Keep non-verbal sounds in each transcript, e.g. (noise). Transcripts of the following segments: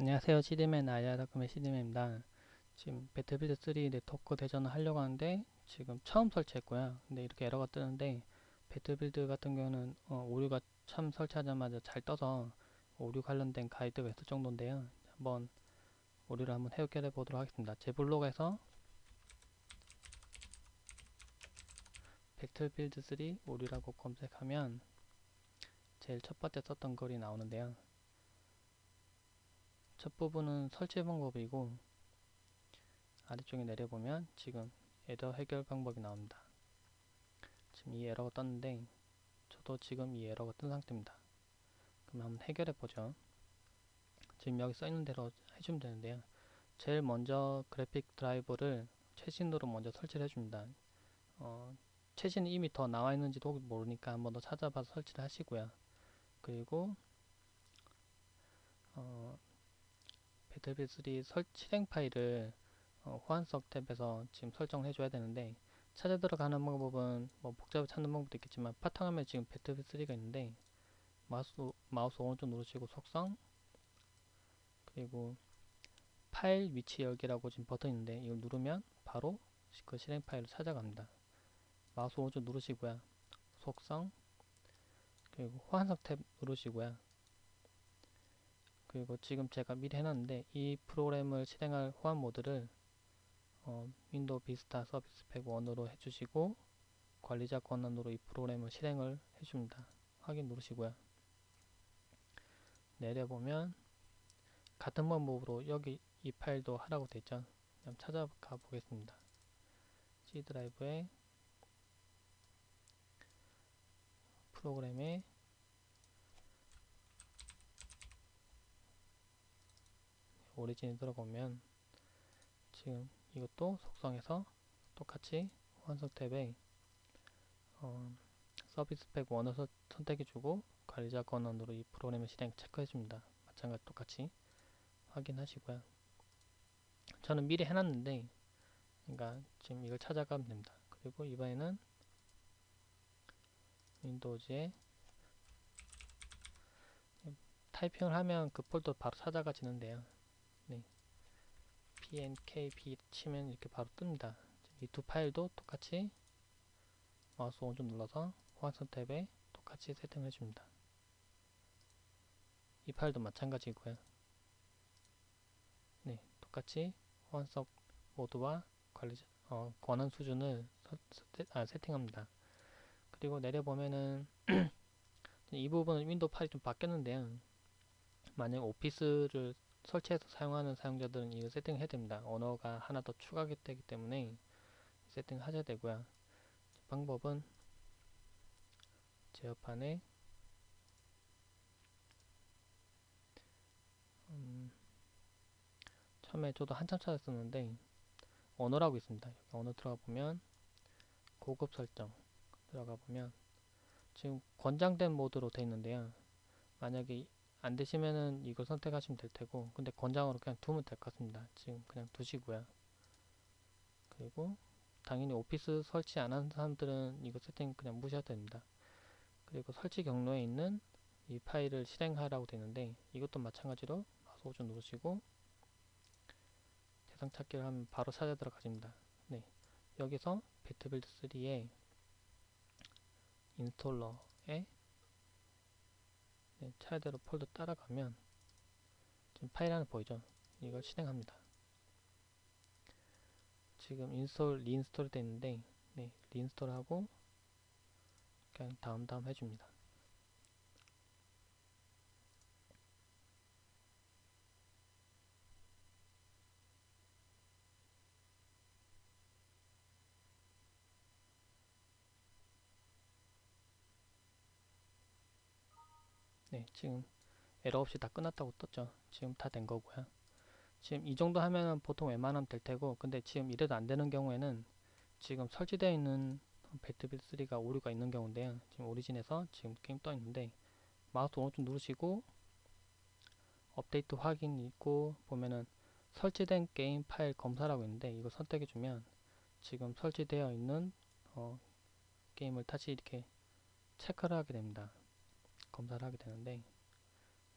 안녕하세요. CD맨 아이아닷컴의 CD맨입니다. 지금 배틀필드 3 네트워크 대전을 하려고 하는데 지금 처음 설치했고요. 근데 이렇게 에러가 뜨는데 배틀필드 같은 경우는 어, 오류가 처음 설치하자마자 잘 떠서 오류 관련된 가이드가 있을 정도인데요. 한번 오류를 한번 해결해 보도록 하겠습니다. 제 블로그에서 배틀필드 3 오류라고 검색하면 제일 첫 번째 썼던 글이 나오는데요. 첫 부분은 설치 방법이고 아래쪽에 내려보면 지금 에러 해결 방법이 나옵니다. 지금 이 에러가 떴는데 저도 지금 이 에러가 뜬 상태입니다. 그럼 한번 해결해 보죠. 지금 여기 써 있는 대로 해주면 되는데요. 제일 먼저 그래픽 드라이버를 최신으로 먼저 설치를 해줍니다. 어, 최신이 이미 더 나와 있는지도 모르니까 한번 더 찾아봐서 설치를 하시고요. 그리고 어, 배틀필3 설, 실행 파일을 어, 호환석 탭에서 지금 설정해 줘야 되는데 찾아 들어가는 방법은 뭐 복잡히 찾는 방법도 있겠지만 바탕화면에 지금 배틀필3가 있는데 마우스, 마우스 오른쪽 누르시고 속성 그리고 파일 위치 열기라고 지금 버튼 있는데 이걸 누르면 바로 그 실행 파일을 찾아갑니다. 마우스 오른쪽 누르시고요. 속성 그리고 호환석 탭 누르시고요. 그리고 지금 제가 미리 해놨는데 이 프로그램을 실행할 호환 모드를 어, 윈도우 비스타 서비스 팩 1으로 해주시고 관리자 권한으로 이 프로그램을 실행을 해줍니다. 확인 누르시고요. 내려보면 같은 방법으로 여기 이 파일도 하라고 되죠. 그럼 찾아가 보겠습니다. C 드라이브에 프로그램에 오리진에 들어가면 지금 이것도 속성에서 똑같이 환석 탭에 어, 서비스 팩 1을 선택해주고 관리자 권한으로 이 프로그램의 실행 체크해줍니다. 마찬가지 똑같이 확인하시고요. 저는 미리 해놨는데 그러니까 지금 이걸 찾아가면 됩니다. 그리고 이번에는 윈도우즈에 타이핑을 하면 그 폴더 바로 찾아가지는데요. 네. pnkb 치면 이렇게 바로 뜹니다. 이 두 파일도 똑같이 마우스 오른쪽 눌러서 호환선 탭에 똑같이 세팅해 줍니다. 이 파일도 마찬가지고요. 네, 똑같이 호환석 모드와 관리 어, 권한 수준을 서, 아, 세팅합니다. 그리고 내려보면은 (clears throat) 이 부분은 윈도우 파일이 좀 바뀌었는데요. 만약 오피스를 설치해서 사용하는 사용자들은 이거 세팅을 해야 됩니다. 언어가 하나 더 추가되기 때문에 세팅을 하셔야 되고요. 방법은 제어판에 음, 처음에 저도 한참 찾았었는데 언어라고 있습니다. 여기 언어 들어가 보면 고급 설정 들어가 보면 지금 권장된 모드로 되어 있는데요. 만약에 안 되시면은 이걸 선택하시면 될 테고 근데 권장으로 그냥 두면 될 것 같습니다. 지금 그냥 두시고요. 그리고 당연히 오피스 설치 안 한 사람들은 이거 세팅 그냥 무시해도 됩니다. 그리고 설치 경로에 있는 이 파일을 실행하라고 되는데 이것도 마찬가지로 마우스 오른쪽 누르시고 대상 찾기를 하면 바로 찾아 들어가집니다. 네. 여기서 배트빌드 3의 인스톨러에 네, 차례대로 폴더 따라가면 지금 파일 하나 보이죠? 이걸 실행합니다. 지금 인스톨, 리인스톨 되어 있는데 네, 리인스톨 하고 그냥 다음 다음 해줍니다. 네, 지금 에러 없이 다 끝났다고 떴죠. 지금 다 된 거고요. 지금 이 정도 하면 보통 웬만하면 될 테고 근데 지금 이래도 안 되는 경우에는 지금 설치되어 있는 배트빌 3가 오류가 있는 경우인데요. 지금 오리진에서 지금 게임 떠 있는데 마우스 오른쪽 누르시고 업데이트 확인 있고 보면은 설치된 게임 파일 검사라고 있는데 이거 선택해 주면 지금 설치되어 있는 어, 게임을 다시 이렇게 체크를 하게 됩니다. 검사를 하게 되는데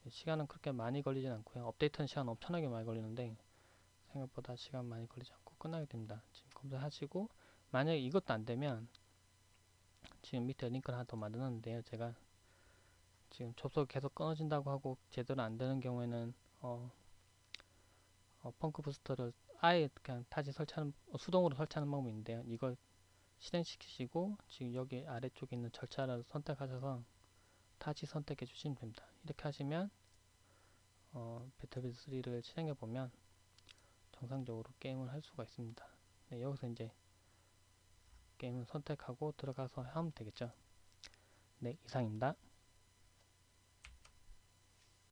시간은 그렇게 많이 걸리진 않고요. 업데이트는 시간 엄청나게 많이 걸리는데 생각보다 시간 많이 걸리지 않고 끝나게 됩니다. 지금 검사하시고 만약에 이것도 안 되면 지금 밑에 링크를 하나 더 만들었는데요. 제가 지금 접속 계속 끊어진다고 하고 제대로 안 되는 경우에는 어, 어, 펑크 부스터를 아예 그냥 다시 설치하는 어, 수동으로 설치하는 방법이 있는데요. 이걸 실행시키시고 지금 여기 아래쪽에 있는 절차를 선택하셔서 다시 선택해 주시면 됩니다. 이렇게 하시면 어, 배틀필드 3를 실행해 보면 정상적으로 게임을 할 수가 있습니다. 네, 여기서 이제 게임을 선택하고 들어가서 하면 되겠죠. 네, 이상입니다.